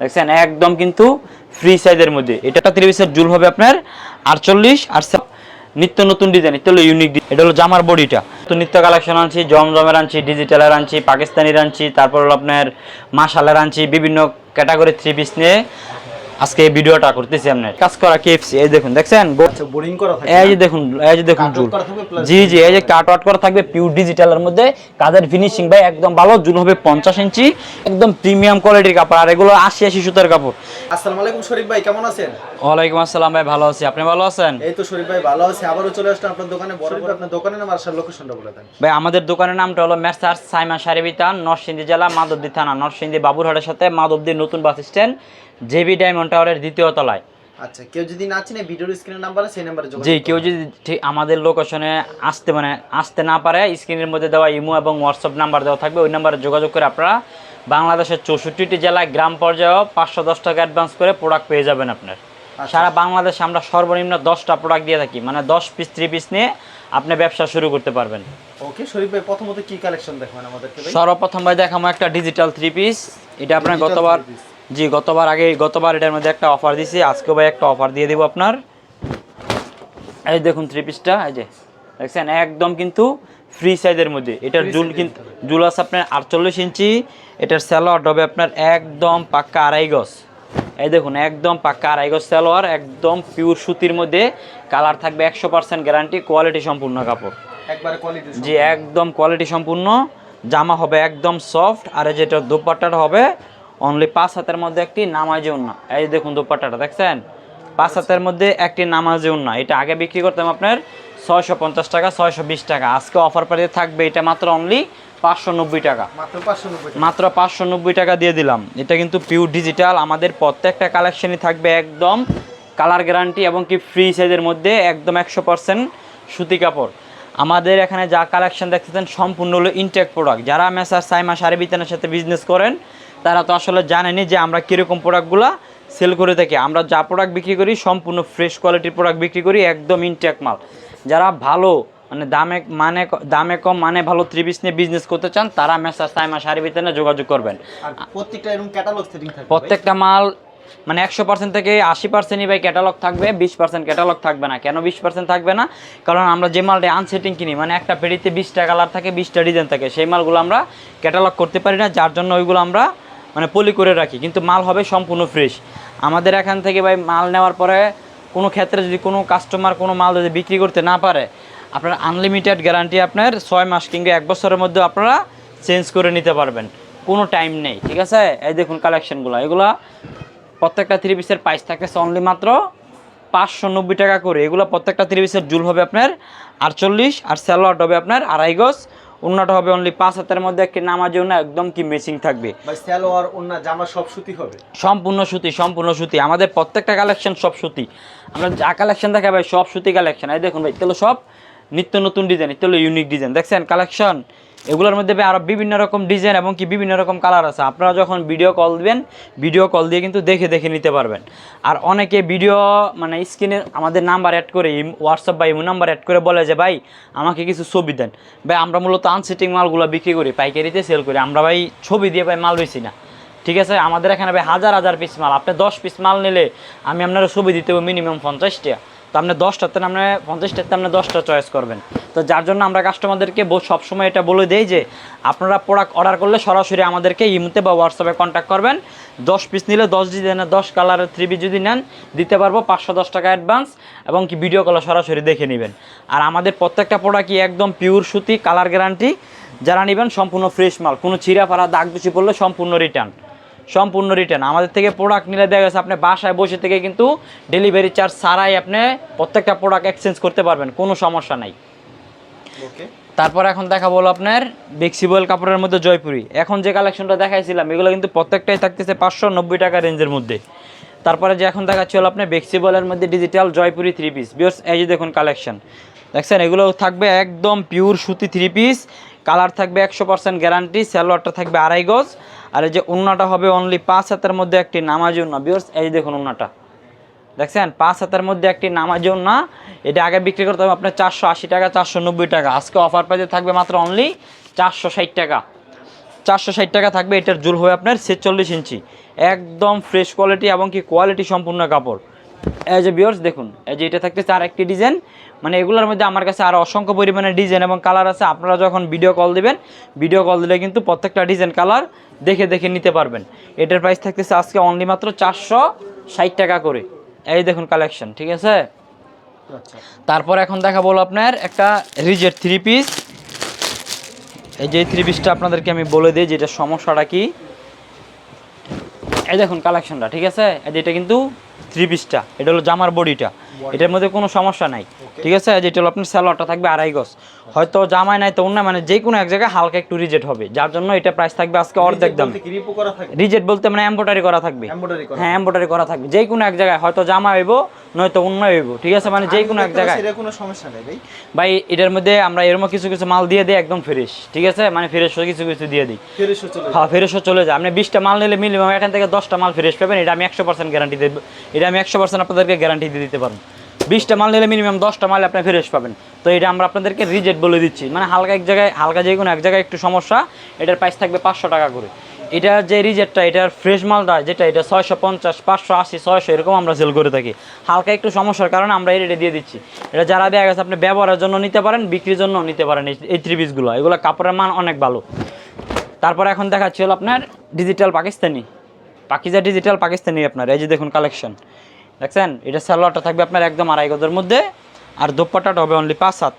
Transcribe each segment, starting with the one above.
দেখছেন? একদম কিন্তু ফ্রি সাইজের মধ্যে। এটা পিসের জুল হবে আপনার আটচল্লিশ আর নিত্য নতুন ডিজাইন এটা হলো ইউনিক এটা হলো জামার বডিটা। তো নিত্য কালেকশন আনছি, জমজমের আনছি ডিজিটালের আনছি, পাকিস্তানির আনছি, তারপর হলো আপনার মাসালের আনছি, বিভিন্ন ক্যাটাগরি থ্রি পিস নিয়ে। আজকে এই ভিডিওটা করতেছি আপনার। কাজ করা কেএফসি এই দেখুন দেখছেন? আচ্ছা বোরিং করা থাকে এই যে দেখুন এই যে দেখুন জুল। জি জি এই যে কাট আউট করা থাকবে ডিজিটালের মধ্যে। কাজের ফিনিশিং ভাই একদম ভালো জুল হবে পঞ্চাশ ইঞ্চি। একদম প্রিমিয়াম কোয়ালিটির কাপড় আর এগুলো আশি আশি সুতার কাপড়। আসসালামু আলাইকুম শরীফ ভাই কেমন আছেন? আসসালাম ভাই ভালো আছি। আপনি ভালো আছেন? এই তো শরীফ ভাই ভালো আছে। চলে আসলাম আপনার দোকানে। বড় আপনার দোকানের নাম আর লোকেশনটা বলে দেন। ভাই আমাদের দোকানের নামটা হলো মেসার্স সাইমা সারিবিতান নরসিংদী জেলা মাধবদী থানা নরসিংদী বাবুরহাটের সাথে মাধবদী নতুন বাস স্ট্যান্ড জেবি ডায়মন্ড টাওয়ারের দ্বিতীয় তলায়। আচ্ছা কেউ যদি না চিনে ভিডিওর স্ক্রিনের নাম্বার সেই নাম্বারে যোগাযোগ জি কেউ যদি ঠিক আমাদের লোকেশনে আসতে মানে আসতে না পারে স্ক্রিনের মধ্যে দেওয়া ইমো এবং হোয়াটসঅ্যাপ নাম্বার দেওয়া থাকবে ওই নাম্বারে যোগাযোগ করে আপনারা বাংলাদেশের চৌষট্টিটি জেলায় গ্রাম পর্যায়েও পাঁচশো দশ টাকা অ্যাডভান্স করে প্রোডাক্ট পেয়ে যাবেন আপনার। সারা বাংলাদেশে আমরা সর্বনিম্ন দশটা প্রোডাক্ট দিয়ে থাকি মানে দশ পিস থ্রি পিস নিয়ে আপনি ব্যবসা শুরু করতে পারবেন। ওকে শরীফ ভাই প্রথমত কি কালেকশন দেখাবেন আমাদেরকে সর্বপ্রথম ভাই দেখাবো একটা ডিজিটাল থ্রি পিস এটা আপনার গতবার। জি গতবার আগে গতবার এটার মধ্যে একটা অফার দিছি আজকে ভাই একটা অফার দিয়ে দিব আপনার। এই দেখুন থ্রি পিসটা এই যে দেখছেন? একদম কিন্তু ফ্রি সাইজের মধ্যে। এটার জুল কিন্তু জুল আছে আপনার আটচল্লিশ ইঞ্চি এটার স্যালোয়ার হবে আপনার একদম পাক্কা আড়াই গজ। এই দেখুন একদম পাক্কা আড়াই গজ সালোয়ার একদম পিওর সুতির মধ্যে। কালার থাকবে একশো পার্সেন্ট গ্যারান্টি কোয়ালিটি সম্পূর্ণ কাপড়। একবারে কোয়ালিটি জি একদম কোয়ালিটি সম্পূর্ণ। জামা হবে একদম সফট আর এই যেটা দোপাট্টাটা হবে অনলি পাঁচ হাতের মধ্যে একটি নামাজি উন্না। এই দেখুন দোপাট্টাটা দেখছেন? পাঁচ হাতের মধ্যে একটি নামাজি উন্না। এটা আগে বিক্রি করতাম আপনার ছয়শো পঞ্চাশ টাকা ছয়শো বিশ টাকা। আজকে অফার প্রাইসে থাকবে এটা মাত্র অনলি পাঁচশো নব্বই টাকা। মাত্র 590 মাত্র পাঁচশো নব্বই টাকা দিয়ে দিলাম। এটা কিন্তু পিওর ডিজিটাল আমাদের প্রত্যেকটা কালেকশনই থাকবে একদম কালার গ্যারান্টি এবং কি ফ্রি সাইজের মধ্যে একদম একশো পার্সেন্ট সুতি কাপড়। আমাদের এখানে যা কালেকশন দেখতেছেন সম্পূর্ণ হলো ইনটেক প্রোডাক্ট যারা মেসার সাইমা শাড়ি বিতানের সাথে বিজনেস করেন তারা তো আসলে জানেনি যে আমরা কীরকম প্রোডাক্টগুলো সেল করে থাকি। আমরা যা প্রোডাক্ট বিক্রি করি সম্পূর্ণ ফ্রেশ কোয়ালিটির প্রোডাক্ট বিক্রি করি একদম ইনটেক মাল। যারা ভালো মানে দামে মানে দামে কম মানে ভালো ত্রিপিস নিয়ে বিজনেস করতে চান তারা মেসার সাইমা শাড়ি বিতানে যোগাযোগ করবেন। প্রত্যেকটা এরকম ক্যাটালগ সেটিং প্রত্যেকটা মাল মানে একশো পার্সেন্ট থেকে আশি পার্সেন্টই ভাই ক্যাটালগ থাকবে বিশ পার্সেন্ট ক্যাটালগ থাকবে না। কেন বিশ পার্সেন্ট থাকবে না? কারণ আমরা যে মালটা আনসেটিং কিনি মানে একটা পেটিতে বিশটা কালার থাকে বিশটা ডিজাইন থাকে সেই মালগুলো আমরা ক্যাটালগ করতে পারি না যার জন্য ওইগুলো আমরা মানে পলি করে রাখি, কিন্তু মাল হবে সম্পূর্ণ ফ্রেশ আমাদের এখান থেকে ভাই মাল নেওয়ার পরে কোনো ক্ষেত্রে যদি কোনো কাস্টমার কোনো মাল যদি বিক্রি করতে না পারে, আপনার আনলিমিটেড গ্যারান্টি আপনার ছয় মাস কিংবা এক বছরের মধ্যে আপনারা চেঞ্জ করে নিতে পারবেন। কোনো টাইম নেই, ঠিক আছে? এই দেখুন কালেকশনগুলো এগুলো প্রত্যেকটা থ্রি পিসের প্রাইস থাকতেছে অনলি মাত্র পাঁচশো নব্বই টাকা করে। এগুলো প্রত্যেকটা থ্রি পিসের জুল হবে আপনার আটচল্লিশ আর স্যালোয়ার হবে আপনার আড়াই গজ। অন্যটা হবে অনলি পাঁচ হাতের মধ্যে একটি নামার জন্য একদম কি মেচিং থাকবে। ভাই সালোয়ার ওন্না জামা সব সুতি হবে। সম্পূর্ণ সুতি সম্পূর্ণ সুতি। আমাদের প্রত্যেকটা কালেকশন সব সুতি। আমরা যা কালেকশন দেখা ভাই সব সুতি কালেকশন এই দেখুন ভাই তাহলে সব নিত্য নতুন ডিজাইন তাহলে ইউনিক ডিজাইন দেখছেন কালেকশন এগুলোর মধ্যে আরও বিভিন্ন রকম ডিজাইন এবং কি বিভিন্ন রকম কালার আছে। আপনারা যখন ভিডিও কল দিবেন ভিডিও কল দিয়ে কিন্তু দেখে দেখে নিতে পারবেন। আর অনেকে ভিডিও মানে স্ক্রিনে আমাদের নাম্বার অ্যাড করে হোয়াটসঅ্যাপ বা ইমো নাম্বার অ্যাড করে বলে যে, ভাই, আমাকে কিছু ছবি দেন। ভাই, আমরা মূলত আনসেটিং মালগুলো বিক্রি করি, পাইকারিতে সেল করি। আমরা ভাই ছবি দিয়ে ভাই মাল বেশি না। ঠিক আছে? আমাদের এখানে ভাই হাজার হাজার পিস মাল। আপনি দশ পিস মাল নিলে আমি আপনার ছবি দিতে হবে মিনিমাম পঞ্চাশটা তো আপনি দশটাতে আপনি পঞ্চাশটাতে আপনি দশটা চয়েস করবেন। তো যার জন্য আমরা কাস্টমারদেরকে সবসময় এটা বলে দেই যে, আপনারা প্রোডাক্ট অর্ডার করলে সরাসরি আমাদেরকে ইমুতে বা হোয়াটসঅ্যাপে কন্ট্যাক্ট করবেন। দশ পিস নিলে দশ ডিজাইনের দশ কালারের থ্রি পিস যদি নেন, দিতে পারব পাঁচশো দশ টাকা অ্যাডভান্স এবং কি ভিডিও কলে সরাসরি দেখে নেবেন। আর আমাদের প্রত্যেকটা প্রোডাক্টই একদম পিওর সুতি কালার গ্যারান্টি যারা নেবেন সম্পূর্ণ ফ্রেশ মাল, কোনো ছিঁড়া ফাড়া দাগ দুচি পড়লে সম্পূর্ণ রিটার্ন সম্পূর্ণ রিটার্ন আমাদের থেকে প্রোডাক্ট নিলে দেখা গেছে আপনি বাসায় বসে থেকে কিন্তু ডেলিভারি চার্জ ছাড়াই আপনি প্রত্যেকটা প্রোডাক্ট এক্সচেঞ্জ করতে পারবেন কোনো সমস্যা নাই। ওকে তারপর এখন দেখা বলো আপনার বেক্সিবল কাপড়ের মধ্যে জয়পুরি। এখন যে কালেকশনটা দেখাইছিলাম এগুলো কিন্তু প্রত্যেকটাই থাকতেছে পাঁচশো নব্বই টাকা রেঞ্জের মধ্যে। তারপরে যে এখন দেখাচ্ছি হলো আপনার বেক্সিবলের মধ্যে ডিজিটাল জয়পুরি থ্রি পিস বিয়স এই যে দেখুন কালেকশন দেখছেন এগুলো থাকবে একদম পিওর সুতি থ্রি পিস কালার থাকবে একশো পার্সেন্ট গ্যারান্টি স্যালোয়ারটা থাকবে আড়াই গজ। আর এই যে উন্নাটা হবে অনলি পাঁচ হাতের মধ্যে একটি নামাজি উন্না। বিয়স এই দেখুন উন্নাটা। দেখছেন? পাঁচ হাতের মধ্যে একটি নামাজন না এটা আগে বিক্রি করতে হবে আপনার চারশো আশি টাকা, চারশো নব্বই টাকা। আজকে অফার প্রাইসে থাকবে মাত্র অনলি চারশো ষাট টাকা। চারশো ষাট টাকা থাকবে, এটার জুল হবে আপনার ছেচল্লিশ ইঞ্চি। একদম ফ্রেশ কোয়ালিটি এবং কি কোয়ালিটি সম্পূর্ণ কাপড়। এই এ বিয়ার্স দেখুন এই যে এটা থাকতেছে আর একটি ডিজাইন মানে এগুলোর মধ্যে আমার কাছে আরও অসংখ্য পরিমাণে ডিজাইন এবং কালার আছে। আপনারা যখন ভিডিও কল দিবেন ভিডিও কল দিলে কিন্তু প্রত্যেকটা ডিজাইন কালার দেখে দেখে নিতে পারবেন। এটার প্রাইস থাকতেছে আজকে অনলি মাত্র চারশো ষাট টাকা করে। এই দেখুন কালেকশন ঠিক আছে? আচ্ছা। তারপর এখন দেখা বলো আপনার একটা রিজেট থ্রি পিস এই যে থ্রি পিসটা আপনাদেরকে আমি বলে দিই যেটা সমস্যাটা কি? এই দেখুন কালেকশনটা ঠিক আছে? এই যে এটা কিন্তু থ্রি পিসটা এটা হলো জামার বডিটা। এটার মধ্যে কোনো সমস্যা নাই। ঠিক আছে? যেটা হলো আপনার স্যালোয়ারটা থাকবে আড়াই গজ। হয়তো জামায় নাই তো অন্য মানে যে কোনো এক জায়গায় হালকা একটু রিজেট হবে। যার জন্য এটা প্রাইস থাকবে আজকে অর্ধেক দাম। রিজেট বলতে মানে এম্বোটারি করা থাকবে। হ্যাঁ এম্বোটারি করা থাকবে। যে কোনো এক জায়গায় হয়তো জামা হইব নয়তো অন্য হইব ঠিক আছে? মানে যে কোনো এক জায়গায়। কোনো সমস্যা নেই ভাই। ভাই এটার মধ্যে আমরা এরকম কিছু কিছু মাল দিয়ে দিই একদম ফ্রেশ ঠিক আছে? মানে ফ্রেশ কিছু কিছু দিয়ে দিই। হ্যাঁ ফ্রেশও চলে যায়। আপনি বিশটা মাল নিলে মিনিমাম এখান থেকে দশটা মাল ফ্রেশ পাবেন এটা আমি একশো পার্সেন্ট গ্যারান্টি দেবো। এটা আমি একশো পার্সেন্ট আপনাদেরকে গ্যারান্টি দিয়ে দিতে পারব। বিশটা মাল নিলে মিনিমাম দশটা মাল আপনি ফ্রেশ পাবেন। তো এটা আমরা আপনাদেরকে রিজেক্ট বলে দিচ্ছি। মানে হালকা এক জায়গায়, হালকা যে কোনো এক জায়গায় একটু সমস্যা, এটার প্রাইস থাকবে পাঁচশো টাকা করে। এটা যে রিজেটটা এটার ফ্রেশ মালটা যেটা, এটা ছয়শো পঞ্চাশ, পাঁচশো আশি, ছয়শো, এরকম আমরা সেল করে থাকি। হালকা একটু সমস্যার কারণে আমরা এই রেটে দিয়ে দিচ্ছি। এটা যারা দেওয়া গেছে, আপনি ব্যবহারের জন্য নিতে পারেন, বিক্রির জন্য নিতে পারেন এই- এই থ্রি পিসগুলো এগুলো কাপড়ের মান অনেক ভালো। তারপর এখন দেখাচ্ছি হলো আপনার ডিজিটাল পাকিস্তানি। পাকিজা ডিজিটাল পাকিস্তানি আপনার, এই যে দেখুন কালেকশন দেখছেন? এটা সালোয়ারটা থাকবে আপনার একদম আড়াই গজের মধ্যে, আর দোপাট্টাটা হবে অনলি পাঁচ হাত।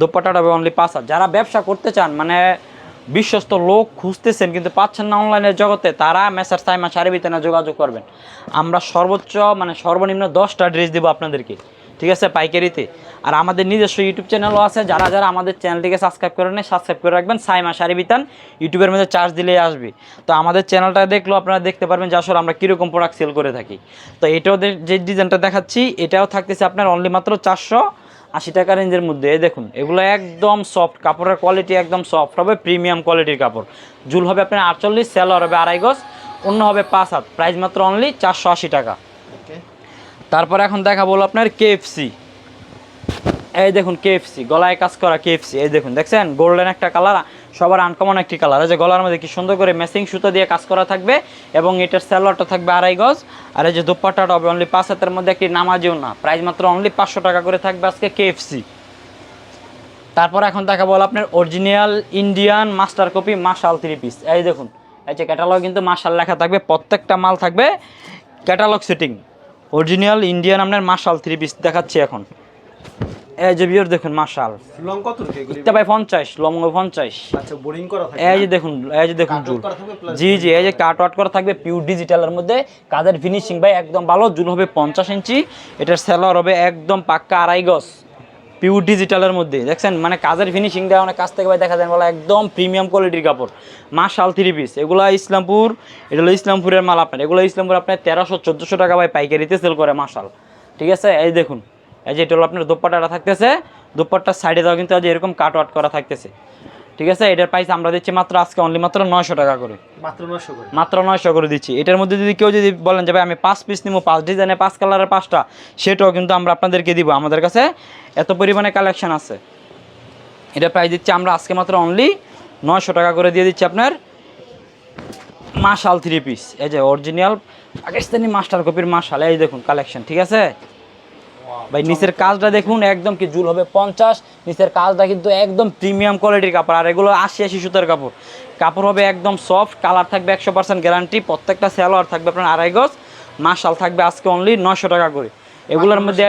দোপাট্টাটা হবে অনলি পাঁচ হাত। যারা ব্যবসা করতে চান মানে বিশ্বস্ত লোক খুঁজতেছেন, কিন্তু পাচ্ছেন না অনলাইনের জগতে, তারা মেসার সাইমা সারি না যোগাযোগ করবেন। আমরা সর্বোচ্চ মানে সর্বনিম্ন দশটা ড্রেস দেবো আপনাদেরকে। ঠিক আছে, পাইকারিতে। আর আমাদের নিজস্ব ইউটিউব চ্যানেলও আছে, যারা যারা আমাদের চ্যানেলটিকে সাবস্ক্রাইব করে নেয় সাবস্ক্রাইব করে রাখবেন। সাইমা সারি বিতান, ইউটিউবের মধ্যে চার্জ দিলেই আসবে। তো আমাদের চ্যানেলটা দেখলেও আপনারা দেখতে পারবেন যে আসলে আমরা কীরকম প্রোডাক্ট সেল করে থাকি। তো এটাও যে ডিজাইনটা দেখাচ্ছি, এটাও থাকতেছে আপনার অনলি মাত্র চারশো আশি টাকা রেঞ্জের মধ্যে। এই দেখুন, এগুলো একদম সফট কাপড়ের কোয়ালিটি একদম সফট হবে প্রিমিয়াম কোয়ালিটির কাপড়। জুল হবে আপনার আটচল্লিশ সেলর হবে আড়াই গজ, অন্য হবে পাঁচ হাত। প্রাইস মাত্র অনলি চারশো আশি টাকা। তারপর এখন দেখা বলো আপনার কেএফসি এই দেখুন কেএফসি গলায় কাজ করা কেএফসি এই দেখুন, দেখছেন? গোল্ডেন একটা কালার সবার আনকমন একটি কালার এই যে গলার মধ্যে কি সুন্দর করে ম্যাচিং সুতো দিয়ে কাজ করা থাকবে এবং এটার স্যালোয়ারটা থাকবে আড়াই গজ। আর এই যে দোপাট্টাটা হবে অনলি পাঁচ হাতের মধ্যে একটি নামাজিও না। প্রাইস মাত্র অনলি পাঁচশো টাকা করে থাকবে আজকে কেএফসি তারপর এখন দেখা বলো আপনার অরিজিনাল ইন্ডিয়ান মাস্টার কপি মাশাল থ্রি পিস এই দেখুন, এই যে ক্যাটালগ কিন্তু মাশাল লেখা থাকবে, প্রত্যেকটা মাল থাকবে ক্যাটালগ সেটিং অরিজিনাল ইন্ডিয়ান আপনার মাশাল থ্রি পিস দেখাচ্ছি এখন। এই যে বিয়র দেখুন মাশাল। লং কত এগুলি? ভাই পঞ্চাশ লং পঞ্চাশ। আচ্ছা বোরিং করা থাকে এই যে দেখুন এই যে দেখুন জুল। থাকবে জি জি এই যে কাট আউট করা থাকবে পিউ ডিজিটালের মধ্যে। কাদের ফিনিশিং ভাই একদম ভালো জুল হবে পঞ্চাশ ইঞ্চি। এটার সেলার হবে একদম পাক্কা আড়াই গজ। পিউর ডিজিটালের মধ্যে। দেখছেন? মানে কাজের ফিনিশিং দেওয়া অনেক কাজ থেকে ভাই দেখা যায় বলা একদম প্রিমিয়াম কোয়ালিটির কাপড়। মাশাল থ্রি পিস এগুলা ইসলামপুর, এটা হলো ইসলামপুরের মাল আপনার। এগুলো ইসলামপুর আপনার তেরোশো, চোদ্দোশো টাকা ভাই পাইকারিতে সেল করে মাশাল। ঠিক আছে? এই দেখুন। এই যে এটা হলো আপনার দোপাট্টাটা থাকতেছে। দোপাট্টার সাইডে দেওয়া কিন্তু আজ এরকম কাট ওয়াট করা থাকতেছে। ঠিক আছে? এটার প্রাইস আমরা দিচ্ছি মাত্র আজকে অনলি মাত্র নয়শো টাকা করে। মাত্র 900 করে। মাত্র নয়শো করে দিচ্ছি। এটার মধ্যে যদি কেউ যদি বলেন যে ভাই আমি পাঁচ পিস নিবো পাঁচ ডিজাইনে পাঁচ কালারের পাঁচটা সেটাও কিন্তু আমরা আপনাদেরকে দিব। আমাদের কাছে এত পরিমাণে কালেকশন আছে। এটা প্রাইস দিচ্ছি আমরা আজকে মাত্র অনলি নয়শো টাকা করে দিয়ে দিচ্ছি আপনার মাশাল থ্রি পিস এই যে অরিজিনাল পাকিস্তানি মাস্টার কপির মাশাল। এই দেখুন কালেকশন ঠিক আছে? ভাই নিচের কাজটা দেখুন একদম কি জুল হবে পঞ্চাশ। নিচের কাজটা কিন্তু একদম প্রিমিয়াম কোয়ালিটির কাপড় আর এগুলো আশি আশি সুতার কাপড়। কাপড় হবে একদম সফট কালার থাকবে একশো পার্সেন্ট গ্যারান্টি প্রত্যেকটা স্যালোয়ার থাকবে আপনার আড়াই গজ। মাসাল থাকবে আজকে অনলি নশো টাকা করে। এগুলোর মধ্যে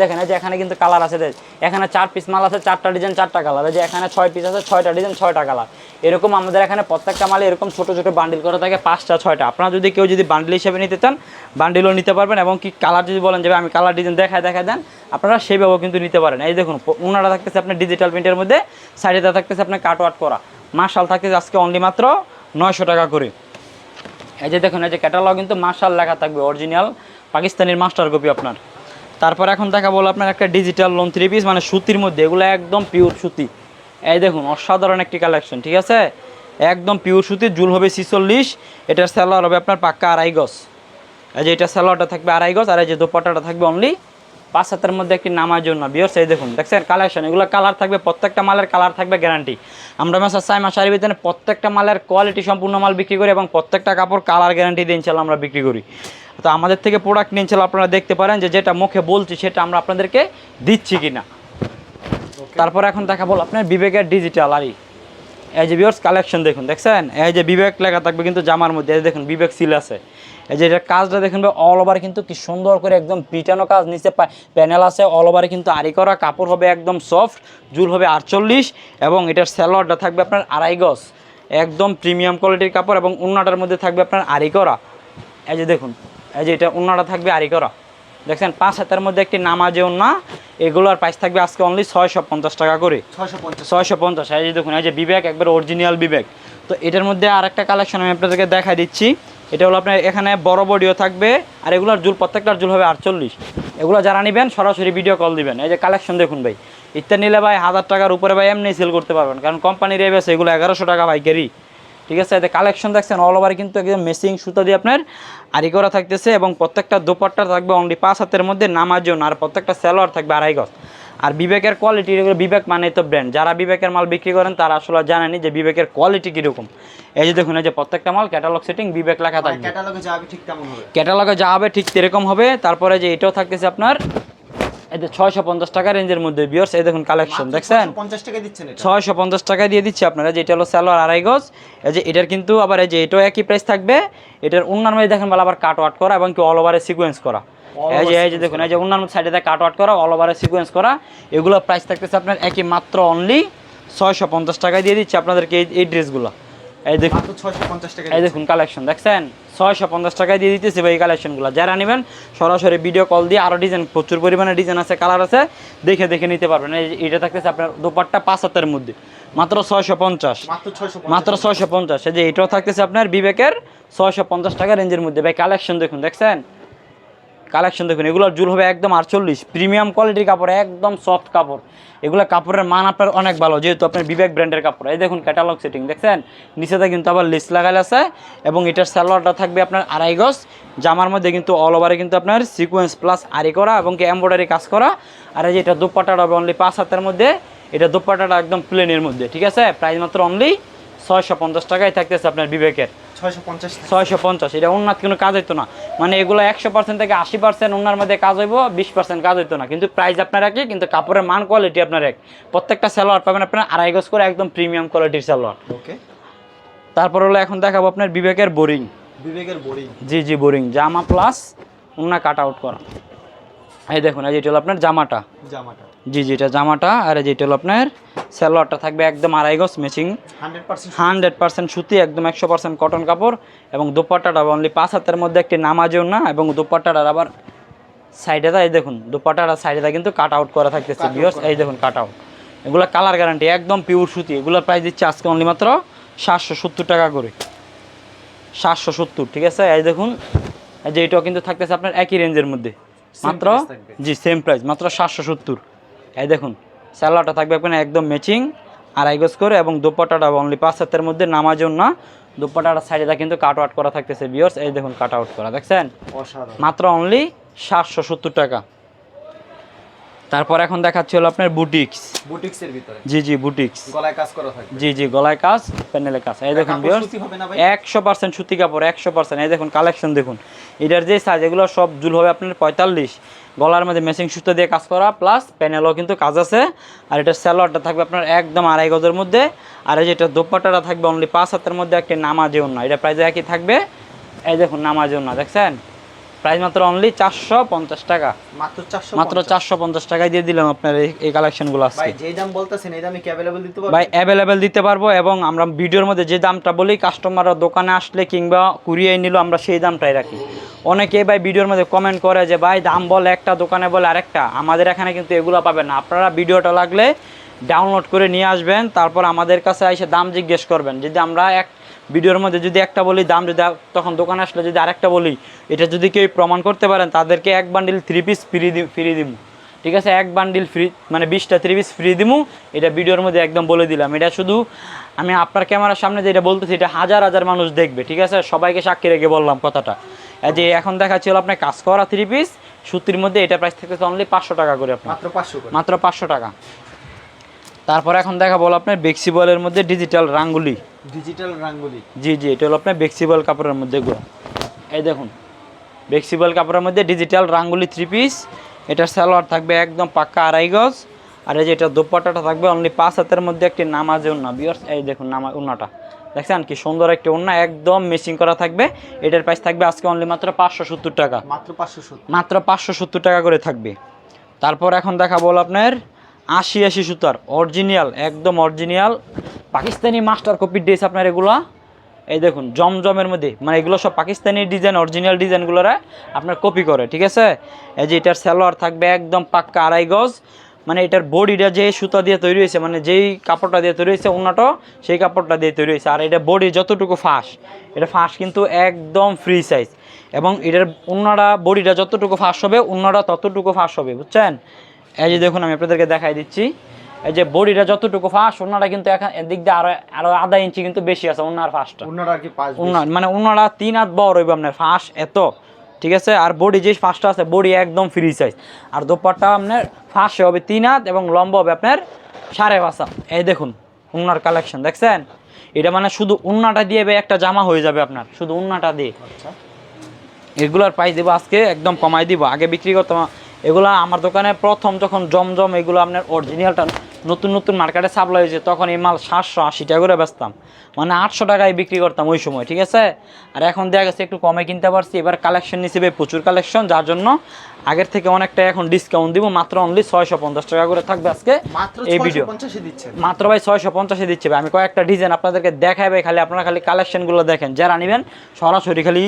দেখেন যে এখানে কিন্তু কালার আছে, দেখ। এখানে চার পিস মাল আছে, চারটা ডিজাইন চারটা কালার যে এখানে ছয় পিস আছে, ছয়টা ডিজাইন ছয়টা কালার এরকম আমাদের এখানে প্রত্যেকটা মালে এরকম ছোট ছোট বান্ডিল করা থাকে, পাঁচটা, ছয়টা। আপনারা যদি কেউ যদি বান্ডিল হিসেবে নিতে চান বান্ডিলও নিতে পারবেন এবং কি কালার যদি বলেন যে, ভাই, আমি কালার ডিজাইন দেখায় দেখায় দেন, আপনারা সেভাবেও কিন্তু নিতে পারেন। এই দেখুন উনারা থাকতেছে আপনার ডিজিটাল প্রিন্টের মধ্যে সাইডে থাকতেছে আপনার কাট ওয়াট করা। মার্শাল থাকতেছে আজকে অনলি মাত্র নয়শো টাকা করে। এই যে দেখুন, এই যে ক্যাটালগ কিন্তু মার্শাল লেখা থাকবে অরিজিনাল পাকিস্তানের মাস্টার কপি আপনার। তারপর এখন দেখা বলো আপনার একটা ডিজিটাল লোন থ্রি পিস মানে সুতির মধ্যে, এগুলো একদম পিওর সুতি। এই দেখুন, অসাধারণ একটি কালেকশন ঠিক আছে? একদম পিওর সুতি, জুল হবে ছিচল্লিশ, এটার স্যালোয়ার হবে আপনার পাক্কা আড়াই গজ। এই যে এটা স্যালোয়ারটা থাকবে আড়াই গজ, আর এই যে দোপাট্টাটা থাকবে অনলি পাঁচ হাতের মধ্যে একটি নামার জন্য। বিয়র্স এই দেখুন, দেখছেন কালেকশন এগুলো কালার থাকবে, প্রত্যেকটা মালের কালার থাকবে গ্যারান্টি আমরা মেসার সাইমা শাড়ি ভিতরে প্রত্যেকটা মালের কোয়ালিটি সম্পূর্ণ মাল বিক্রি করি এবং প্রত্যেকটা কাপড় কালার গ্যারান্টি দিয়ে ইনশাল্লাহ আমরা বিক্রি করি। তো আমাদের থেকে প্রোডাক্ট নিয়ে ইনশাল্লাহ আপনারা দেখতে পারেন যে যেটা মুখে বলছি সেটা আমরা আপনাদেরকে দিচ্ছি কি না তারপর এখন দেখাবো আপনার বিবেকের ডিজিটাল আরই এই যে বিয়ার্স কালেকশন দেখুন দেখছেন? এই যে বিবেক লেখা থাকবে কিন্তু জামার মধ্যে এই দেখুন বিবেক সিল আছে। এই যে এটার কাজটা দেখুন অল ওভার কিন্তু কি সুন্দর করে একদম পিটানো কাজ নিচে প্যানেল আছে অল ওভারে কিন্তু আড়ি করা কাপড় হবে একদম সফট জুল হবে আটচল্লিশ এবং এটার স্যালোয়ারটা থাকবে আপনার আড়াই গজ। একদম প্রিমিয়াম কোয়ালিটির কাপড় এবং উন্নাটার মধ্যে থাকবে আপনার আড়ি করা। এই যে দেখুন এই যে এটা উন্নাটা থাকবে আড়ি করা। দেখছেন পাঁচ হাতের মধ্যে একটি নামাজেও না এগুলোর প্রাইস থাকবে আজকে অনলি ছয়শো পঞ্চাশ টাকা করে। ছয়শো পঞ্চাশ। ছয়শো পঞ্চাশ এই যে দেখুন এই যে বিবেক একবার অরিজিনাল বিবেক। তো এটার মধ্যে আরেকটা কালেকশন আমি আপনাদেরকে দেখা দিচ্ছি। এটা হলো আপনার এখানে বড় বডিও থাকবে আর এগুলোর জুল প্রত্যেকটার জুল হবে আটচল্লিশ। এগুলো যারা নেবেন সরাসরি ভিডিও কল দিবেন। এই যে কালেকশন দেখুন ভাই ইত্যাদি নিলে ভাই হাজার টাকার উপরে ভাই এমনি সেল করতে পারবেন। কারণ কোম্পানির এই বেছে এগুলো এগারোশো টাকা পাইকারি ঠিক আছে? এতে কালেকশন দেখছেন অল ওভার কিন্তু একদম মেসিং সুতা দিয়ে আপনার আরি করা থাকতেছে এবং প্রত্যেকটা দোপাট্টা থাকবে অনলি পাঁচ হাতের মধ্যে নামার জন্য আর প্রত্যেকটা স্যালোয়ার থাকবে আড়াই গজ। আর বিবেকের কোয়ালিটি এগুলো বিবেক মানে তো ব্র্যান্ড যারা বিবেকের মাল বিক্রি করেন তারা আসলে জানেনি যে বিবেকের কোয়ালিটি কীরকম। এই যে দেখুন এই যে প্রত্যেকটা মাল ক্যাটালগ সেটিং বিবেক লেখা থাকবে। ক্যাটালগে যাবে ঠিক তেমন হবে। ক্যাটালগে যা হবে ঠিক সেরকম হবে। তারপরে যে এটাও থাকতেছে আপনার এই ছয়শো পঞ্চাশ টাকা রেঞ্জের মধ্যে বিয়ার্স এই দেখুন কালেকশন দেখছেন? পঞ্চাশ টাকা দিচ্ছেন এটা। ছয়শো পঞ্চাশ টাকায় দিয়ে দিচ্ছি আপনারা যেটা হলো স্যালোয়ার আড়াই গজ। এই যে এটার কিন্তু আবার এই যে এটাও একই প্রাইস থাকবে। এটার অন্যান্য দেখেন বলে আবার কাট ওয়াট করা এবং কি অল ওভারে সিকোয়েন্স করা। এই যে এই যে দেখুন এই যে অন্যান্য সাইডে কাট ওয়াট করা অল ওভারে সিকোয়েন্স করা। এগুলো প্রাইস থাকতেছে আপনার একই মাত্র অনলি ছয়শো পঞ্চাশ টাকায় দিয়ে দিচ্ছি আপনাদেরকে এই এই ড্রেসগুলো এই দেখুন পঞ্চাশ এই দেখুন কালেকশন দেখছেন? ছয়শো পঞ্চাশ টাকায় দিয়ে দিতেছি ভাই এই কালেকশনগুলো যারা নেবেন সরাসরি ভিডিও কল দিয়ে আরও ডিজাইন প্রচুর পরিমাণে ডিজাইন আছে কালার আছে দেখে দেখে নিতে পারবেন। এটা থাকতেছে আপনার দুপাট্টা পাঁচ হাতের মধ্যে। মাত্র ছয়শো পঞ্চাশ। মাত্র ছয়শো পঞ্চাশ। এই যে এটাও থাকতেছে আপনার বিবেকের ছয়শো পঞ্চাশ টাকা রেঞ্জের মধ্যে। ভাই কালেকশন দেখুন দেখছেন? কালেকশন দেখুন, এগুলোর জুল হবে একদম আটচল্লিশ। প্রিমিয়াম কোয়ালিটির কাপড়, একদম সফট কাপড়। এগুলো কাপড়ের মান আপনার অনেক ভালো, যেহেতু আপনার বিবেক ব্র্যান্ডের কাপড়। এই দেখুন ক্যাটালগ সেটিং দেখছেন? নিচেতে কিন্তু আবার লিস্ট লাগাল আছে এবং এটার স্যালোয়ারটা থাকবে আপনার আড়াই গজ। জামার মধ্যে কিন্তু অল ওভারে কিন্তু আপনার সিকোয়েন্স প্লাস আরি করা এবং কি এমব্রয়ডারি কাজ করা। আর এই যে এটা দুপাটাটা হবে অনলি পাঁচ হাতের মধ্যে, এটা দুপাটাটা একদম প্লেনের মধ্যে, ঠিক আছে? প্রাইস মাত্র অনলি ছয়শো পঞ্চাশ টাকায় থাকতেছে আপনার বিবেকের। ছয়শো পঞ্চাশ এটা উন্নাত কোনো কাজ হইতো না। মানে এগুলো একশো পার্সেন্ট থেকে আশি পার্সেন্ট উন্নার মধ্যে কাজ হইব বিশ পার্সেন্ট কাজ হইতো না। কিন্তু প্রাইস আপনার একই কিন্তু কাপড়ের মান কোয়ালিটি আপনার এক। প্রত্যেকটা সালোয়ার পাবেন আপনার আড়াই গজ করে একদম প্রিমিয়াম কোয়ালিটির সালোয়ার। ওকে তারপর হলো এখন দেখাবো আপনার বিবেকের বোরিং। বিবেকের বোরিং। জি জি বোরিং। জামা প্লাস উন্না কাট আউট করা। এই দেখুন এই যেটা হলো আপনার জামাটা। জামাটা। জি জি এটা জামাটা আর এই যেটা হলো আপনার সালোয়ারটা থাকবে একদম আড়াই গজ matching hundred percent hundred percent সুতি একদম একশো পার্সেন্ট কটন কাপড় এবং দুপাট্টাটা অনলি পাঁচ হাতের মধ্যে একটি নামাজেও না এবং দুপাট্টাটার আবার সাইডে এই দেখুন দুপাট্টাটা সাইডে কিন্তু কাট আউট করা থাকতেছে বিয়স এই দেখুন কাট আউট এগুলো কালার গ্যারান্টি একদম পিওর সুতি এগুলোর প্রাইস দিচ্ছে আজকে অনলি মাত্র সাতশো সত্তর টাকা করে। সাতশো সত্তর ঠিক আছে? এই দেখুন এই যে এটাও কিন্তু থাকতেছে আপনার একই রেঞ্জের মধ্যে। মাত্র জি সেম প্রাইস মাত্র সাতশো সত্তর। এই দেখুন স্যালোয়ারটা থাকবে আপনার একদম ম্যাচিং আর আইগোস করে এবং দুপাটাটা অনলি পাঁচ হাতের মধ্যে নামার জন্য। দুপাটাটা সাইডে কিন্তু কাট আউট করা থাকতেছে বিয়র্স এই দেখুন কাট আউট করা দেখছেন? মাত্র অনলি সাতশো সত্তর টাকা। তারপর এখন দেখাচ্ছি হলো আপনার বুটিক্স। বুটিক্সের ভিতরে? জি জি বুটিক্স। গলায় কাজ করা থাকবে? জি জি গলায় কাজ প্যানেলে কাজ। এই দেখুন একশো পার্সেন্ট সুতি কাপড় একশো পার্সেন্ট এই দেখুন কালেকশন দেখুন। এটার যে সাইজ এগুলো সব জুল হবে আপনার পঁয়তাল্লিশ। গলার মধ্যে মেশিং সুতো দিয়ে কাজ করা প্লাস প্যানেলও কিন্তু কাজ আছে। আর এটার স্যালোয়ারটা থাকবে আপনার একদম আড়াই গজের মধ্যে। আর এই যেটা দোপাট্টাটা থাকবে অনলি পাঁচ হাতের মধ্যে একটা নামাজেও না এটা প্রাইস একই থাকবে। এই দেখুন নামাজেও না দেখছেন? প্রাইস মাত্র অনলি চারশো পঞ্চাশ টাকা। মাত্র চারশো মাত্র চারশো পঞ্চাশ টাকায় দিয়ে দিলাম আপনার এই- কালেকশনগুলো আজকে। ভাই যেই দাম বলতেছেন এই দামে কি অ্যাভেলেবল দিতে ভাই অ্যাভেলেবেল দিতে পারব এবং আমরা ভিডিওর মধ্যে যে দামটা বলি কাস্টমাররা দোকানে আসলে কিংবা কুরিয়ে নিল আমরা সেই দামটাই রাখি। অনেকেই ভাই ভিডিওর মধ্যে কমেন্ট করে যে ভাই দাম বলে একটা দোকানে বলে আরেকটা। আমাদের এখানে কিন্তু এগুলো পাবেন না। আপনারা ভিডিওটা লাগলে ডাউনলোড করে নিয়ে আসবেন তারপর আমাদের কাছে এসে দাম জিজ্ঞেস করবেন। যদি আমরা এক ভিডিওর মধ্যে যদি একটা বলি দাম যদি তখন দোকানে আসলে যদি আরেকটা বলি এটা যদি কেউ প্রমাণ করতে পারেন তাদেরকে এক বান্ডিল থ্রি পিস ফ্রি দি ফ্রি দিব ঠিক আছে? এক বান্ডিল ফ্রি মানে বিশটা থ্রি পিস ফ্রি দিমু। এটা ভিডিওর মধ্যে একদম বলে দিলাম। এটা শুধু আমি আপনার ক্যামেরার সামনে যেটা বলতেছি এটা হাজার হাজার মানুষ দেখবে ঠিক আছে? সবাইকে সাক্ষী রেখে বললাম কথাটা। এই যে এখন দেখাচ্ছি হলো আপনার কাজ করা থ্রি পিস সুতির মধ্যে এটা প্রাইস থাকতেছে অনলি পাঁচশো টাকা করে আপনার। মাত্র পাঁচশো করে। মাত্র পাঁচশো টাকা। তারপরে এখন দেখা বলো আপনার বেক্সিবলের মধ্যে ডিজিটাল রাঙ্গুলি। ডিজিটাল রাঙ্গুলি। জি জি এটা হলো আপনার বেক্সিবল কাপড়ের মধ্যে এগুলো এই দেখুন বেক্সিবল কাপড়ের মধ্যে ডিজিটাল রাঙ্গুলি থ্রি পিস এটার সালোয়ার থাকবে একদম পাক্কা আড়াই গজ। আর এই যে এটা দোপাট্টাটা থাকবে অনলি পাঁচ হাতের মধ্যে একটি নামাজে উন্না বিয়ার্স এই দেখুন নামা উন্নাটা দেখছেন কি সুন্দর একটি উন্না একদম মেশিং করা থাকবে। এটার প্রাইস থাকবে আজকে অনলি মাত্র পাঁচশো সত্তর টাকা। মাত্র পাঁচশো সত্তর। মাত্র পাঁচশো সত্তর টাকা করে থাকবে। তারপর এখন দেখা বল আপনার আশি আশি সুতার অরিজিনাল একদম অরিজিনাল পাকিস্তানি মাস্টার কপির ড্রেস আপনার এগুলা। এই দেখুন, জমজমের মধ্যে মানে এগুলো সব পাকিস্তানি ডিজাইন অরিজিনাল ডিজাইনগুলোরা আপনার কপি করে, ঠিক আছে? এই যে এটার স্যালোয়ার থাকবে একদম পাক্কা আড়াই গজ মানে এটার বডিটা যে সুতা দিয়ে তৈরি হয়েছে মানে যেই কাপড়টা দিয়ে তৈরি হয়েছে অন্যটাও সেই কাপড়টা দিয়ে তৈরি হয়েছে। আর এটা বডি যতটুকু ফাঁস, এটা ফাঁস কিন্তু একদম ফ্রি সাইজ এবং এটার অন্যটা বডিটা যতটুকু ফাঁস হবে অন্যটা ততটুকু ফাঁস হবে, বুঝছেন? এই যে দেখুন আমি আপনাদেরকে দেখাই দিচ্ছি। এই যে বডিটা যতটুকু ফাঁস অন্যটা কিন্তু এখন এদিক দিয়ে আরও আরও আধা ইঞ্চি কিন্তু বেশি আছে অন্যার ফাঁসটা মানে উন্নাটা তিন হাত বড় হইবে আপনার ফাঁস এত। ঠিক আছে? আর বডি যে ফাঁসটা আছে বডি একদম ফ্রি সাইজ আর দোপাট্টা আপনার ফাঁসে হবে তিন হাত এবং লম্বা হবে আপনার সাড়ে পাঁচ হাত। এই দেখুন উন্নার কালেকশন দেখছেন? এটা মানে শুধু উন্নাটা দিয়ে একটা জামা হয়ে যাবে আপনার শুধু উন্নাটা দিয়ে। আচ্ছা। এগুলার প্রাইস দেবো আজকে একদম কমাই দিব। আগে বিক্রি করতাম এগুলা আমার দোকানে প্রথম যখন জমজম এগুলো আপনার অরিজিনালটা নতুন নতুন মার্কেটে সাপ্লাই হয়েছে তখন এই মাল সাতশো আশি টাকা করে বেচতাম। মানে আটশো টাকায় বিক্রি করতাম ওই সময় ঠিক আছে? আর এখন দেখা গেছে একটু কমে কিনতে পারছি এবার কালেকশন হিসেবে প্রচুর কালেকশন যার জন্য আগের থেকে অনেকটা এখন ডিসকাউন্ট দিব মাত্র অনলি ছয়শো পঞ্চাশ টাকা করে থাকবে আজকে মাত্র এই ভিডিও মাত্র ভাই ছয়শো পঞ্চাশে দিচ্ছে ভাই। আমি কয়েকটা ডিজাইন আপনাদেরকে ভাই খালি আপনারা খালি কালেকশনগুলো দেখেন। যারা নেবেন সরাসরি খালি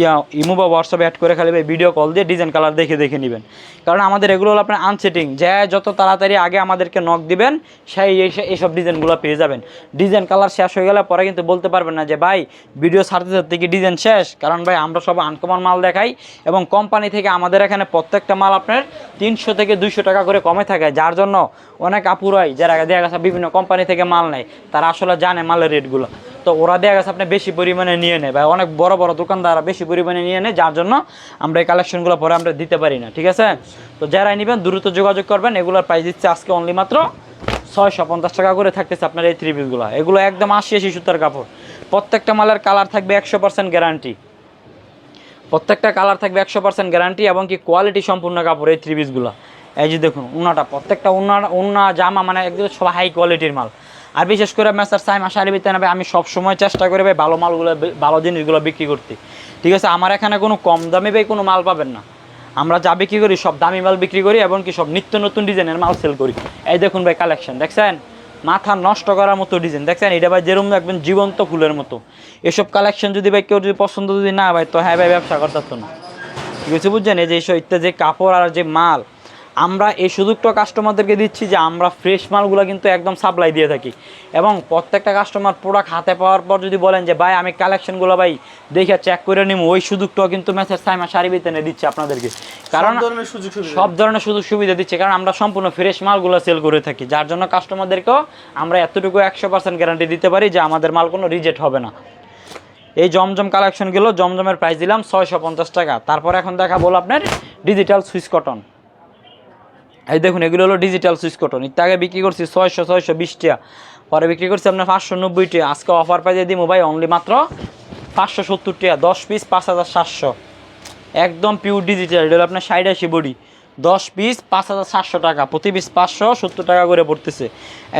ইয়া ইমো বা হোয়াটসঅ্যাপে অ্যাড করে খালি ভাই ভিডিও কল দিয়ে ডিজাইন কালার দেখে দেখে নেবেন। কারণ আমাদের এগুলো হলো আপনার আনসেটিং যে যত তাড়াতাড়ি আগে আমাদেরকে নক দিবেন, সেই এই- এইসব ডিজাইনগুলো পেয়ে যাবেন। ডিজাইন কালার শেষ হয়ে গেলে পরে কিন্তু বলতে পারবেন না যে, ভাই ভিডিও ছাড়তে ছাড়তে কি ডিজাইন শেষ? কারণ ভাই, আমরা সব আনকমন মাল দেখাই এবং কোম্পানি থেকে আমাদের এখানে প্রত্যেকটা মাল আপনার তিনশো থেকে দুইশো টাকা করে কমে থাকে। যার জন্য অনেক আপুরাই, যারা দেখা গেছে বিভিন্ন কোম্পানি থেকে মাল নেয়, তারা আসলে জানে মালের রেটগুলো তো ওরা দেখা গেছে আপনি বেশি পরিমাণে নিয়ে নেয় বা অনেক বড় বড় দোকানদাররা বেশি পরিমাণে নিয়ে নেয়, যার জন্য আমরা এই কালেকশনগুলো পরে আমরা দিতে পারি না, ঠিক আছে? তো যারাই নেবেন দ্রুত যোগাযোগ করবেন, এগুলোর প্রাইস দিচ্ছে আজকে অনলি মাত্র ছয়শো পঞ্চাশ টাকা করে থাকতেছে আপনার এই থ্রি পিসগুলো এগুলো একদম আশি আশি সুতার কাপড়। প্রত্যেকটা মালের কালার থাকবে একশো পার্সেন্ট গ্যারান্টি প্রত্যেকটা কালার থাকবে একশো পার্সেন্ট গ্যারান্টি এবং কি কোয়ালিটি সম্পূর্ণ কাপড় এই থ্রি পিসগুলো এই যে দেখুন উন্নাটা প্রত্যেকটা উন্না উন্না জামা মানে একদম সব হাই কোয়ালিটির মাল। আর বিশেষ করে মেসার সাইমা শাড়ি বিতে নেবে আমি সব সময় চেষ্টা করি ভাই ভালো মালগুলো ভালো জিনিসগুলো বিক্রি করতে। ঠিক আছে, আমার এখানে কোনো কম দামে ভাই কোনো মাল পাবেন না। আমরা যা বিক্রি করি সব দামি মাল বিক্রি করি এবং কি সব নিত্য নতুন ডিজাইনের মাল সেল করি। এই দেখুন ভাই কালেকশন দেখছেন? মাথা নষ্ট করার মতো ডিজাইন দেখছেন? এটা ভাই যেরকম একদম জীবন্ত ফুলের মতো। এসব কালেকশন যদি ভাই কেউ যদি পছন্দ যদি না ভাই, তো হ্যাঁ ভাই, ব্যবসা করতে না। ঠিক আছে, বুঝছেন? এই যে ইত্যাদি যে কাপড় আর যে মাল আমরা এই সুযোগটা কাস্টমারদেরকে দিচ্ছি যে আমরা ফ্রেশ মালগুলো কিন্তু একদম সাপ্লাই দিয়ে থাকি। এবং প্রত্যেকটা কাস্টমার প্রোডাক্ট হাতে পাওয়ার পর যদি বলেন যে ভাই আমি কালেকশনগুলো ভাই দেখে চেক করে নিব ওই সুযোগটাও কিন্তু মেসেজ সাইমা শাড়ি বিতেনে দিচ্ছে আপনাদেরকে। কারণ সব ধরনের সুযোগ সুবিধা সব ধরনের সুযোগ সুবিধা দিচ্ছে। কারণ আমরা সম্পূর্ণ ফ্রেশ মালগুলো সেল করে থাকি। যার জন্য কাস্টমারদেরকেও আমরা এতটুকু একশো পার্সেন্ট গ্যারান্টি দিতে পারি যে আমাদের মাল কোনো রিজেক্ট হবে না। এই জমজম কালেকশনগুলো জমজমের প্রাইস দিলাম ছয়শো পঞ্চাশ টাকা। তারপর এখন দেখা বলো আপনার ডিজিটাল সুইচ কটন এই দেখুন, এগুলো হলো ডিজিটাল সুইচ কটন। ইত্যাদি আগে বিক্রি করছি ছয়শো ছয়শো বিশ টাকা পরে বিক্রি করছি আপনার পাঁচশো নব্বই টাকা আজকে অফার পাইয়ে দিই মোবাইল অনলি মাত্র পাঁচশো সত্তর টাকা দশ পিস পাঁচ হাজার সাতশো। একদম পিওর ডিজিটাল এটা হলো আপনার সাইড আসি বডি দশ পিস পাঁচ হাজার সাতশো টাকা। প্রতি পিস পাঁচশো সত্তর টাকা করে পড়তেছে।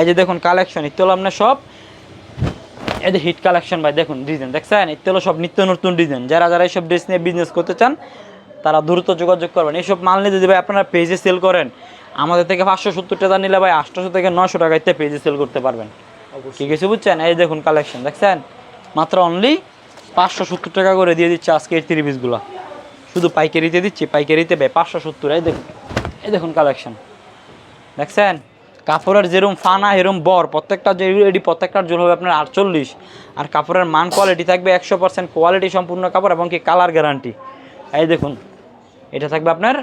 এই যে দেখুন কালেকশন ইত্যাদি হলো আপনার সব এই যে হিট কালেকশন ভাই, দেখুন ডিজাইন দেখছেন? এতে হলো সব নিত্য নতুন ডিজাইন যারা যারা এইসব ড্রেস নিয়ে বিজনেস করতে চান, তারা দ্রুত যোগাযোগ করবেন। এইসব মাল নিয়ে যদি ভাই আপনারা পেজে সেল করেন আমাদের থেকে পাঁচশো সত্তর টাকা নিলে ভাই আটশোশো থেকে নশো টাকাতে পেজে সেল করতে পারবেন। ঠিক আছে বুঝছেন? এই দেখুন কালেকশন দেখছেন? মাত্র অনলি পাঁচশো সত্তর টাকা করে দিয়ে দিচ্ছে আজকে এই থ্রি পিসগুলো শুধু পাইকারিতে দিচ্ছি পাইকারিতে ভাই পাঁচশো সত্তর এই দেখুন এই দেখুন কালেকশন দেখছেন? কাপড়ের যেরকম ফানা এরম বর প্রত্যেকটা যে এটি প্রত্যেকটার জল হবে আপনার আটচল্লিশ। আর কাপড়ের মান কোয়ালিটি থাকবে একশো পার্সেন্ট কোয়ালিটি সম্পূর্ণ কাপড় এবং কি কালার গ্যারান্টি এই দেখুন এটা থাকবে আপনার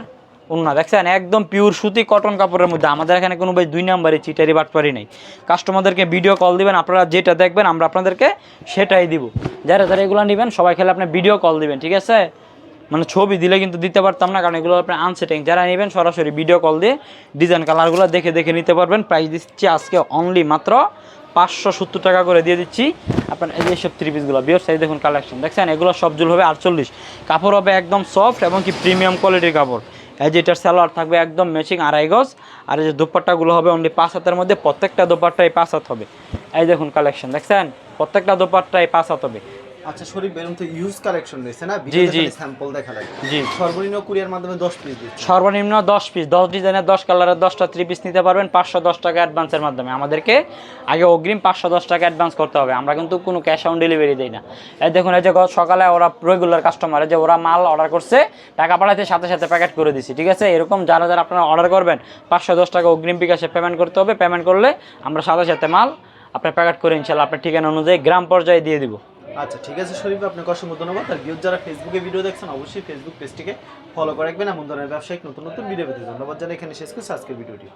উন্না দেখছেন, একদম পিওর সুতি কটন কাপড়ের মধ্যে। আমাদের এখানে কোনো ভাই দুই নাম্বারে চিটারি বাটপারি নেই। কাস্টমারদেরকে ভিডিও কল দিবেন, আপনারা যেটা দেখবেন, আমরা আপনাদেরকে সেটাই দিব। যারা যারা এগুলো নেবেন, সবাই খেলে আপনি ভিডিও কল দিবেন, ঠিক আছে? মানে ছবি দিলে কিন্তু দিতে পারতাম না, কারণ এগুলো আপনি আনসেটিং যারা নেবেন, সরাসরি ভিডিও কল দিয়ে ডিজাইন কালারগুলো দেখে দেখে নিতে পারবেন। প্রাইস দিচ্ছি আজকে অনলি মাত্র পাঁচশো সত্তর টাকা করে দিয়ে দিচ্ছি। আপনার এই সব থ্রি পিসগুলো বিয়র সাইজ দেখুন কালেকশন দেখছেন, এগুলো সব জুল হবে আটচল্লিশ। কাপড় হবে একদম সফট এবং কি প্রিমিয়াম কোয়ালিটির কাপড়। এই যে এটার সালোয়ার থাকবে একদম ম্যাচিং আড়াই গজ, আর এই যে দুপাট্টাগুলো হবে অনলি পাঁচ হাতের মধ্যে, প্রত্যেকটা দোপাট্টাই পাঁচ হাত হবে। এই দেখুন কালেকশন দেখছেন? প্রত্যেকটা দোপাট্টাই পাঁচ হাত হবে। আচ্ছা শরীফ বেরুন তো ইউজ কালেকশন রয়েছে না? জি, জি। স্যাম্পল দেখা লাগে। জি। সর্বনিম্ন কুরিয়ার মাধ্যমে 10 পিস দিচ্ছি। সর্বনিম্ন দশ পিস দশ ডিজাইনের দশ কালারের দশটা থ্রি পিস নিতে পারবেন পাঁচশো দশ টাকা অ্যাডভান্সের মাধ্যমে। আমাদেরকে আগে অগ্রিম পাঁচশো দশ টাকা অ্যাডভান্স করতে হবে। আমরা কিন্তু কোনো ক্যাশ অন ডেলিভারি দিই না। এই দেখুন এই যে গত সকালে ওরা রেগুলার কাস্টমার যে ওরা মাল অর্ডার করছে টাকা পাঠাতে সাথে সাথে প্যাকেট করে দিছি ঠিক আছে? এরকম যারা যারা আপনারা অর্ডার করবেন পাঁচশো দশ টাকা অগ্রিম বিকাশে পেমেন্ট করতে হবে। পেমেন্ট করলে আমরা সাথে সাথে মাল আপনার প্যাকেট করে ইনশাল্লাহ আপনার ঠিকানা অনুযায়ী গ্রাম পর্যায়ে দিয়ে দিব। আচ্ছা ঠিক আছে শরীফ, আপনাকে অসংখ্য ধন্যবাদ। আর ভিউজ যারা ফেসবুকে ভিডিও দেখছেন, অবশ্যই ফেসবুক পেজটিকে ফলো করে রাখবেন। এমন ধরনের ব্যবসায়িক নতুন নতুন ভিডিও পেতে ধন্যবাদ জানাই। এখানে শেষ করছি আজকের ভিডিওটি।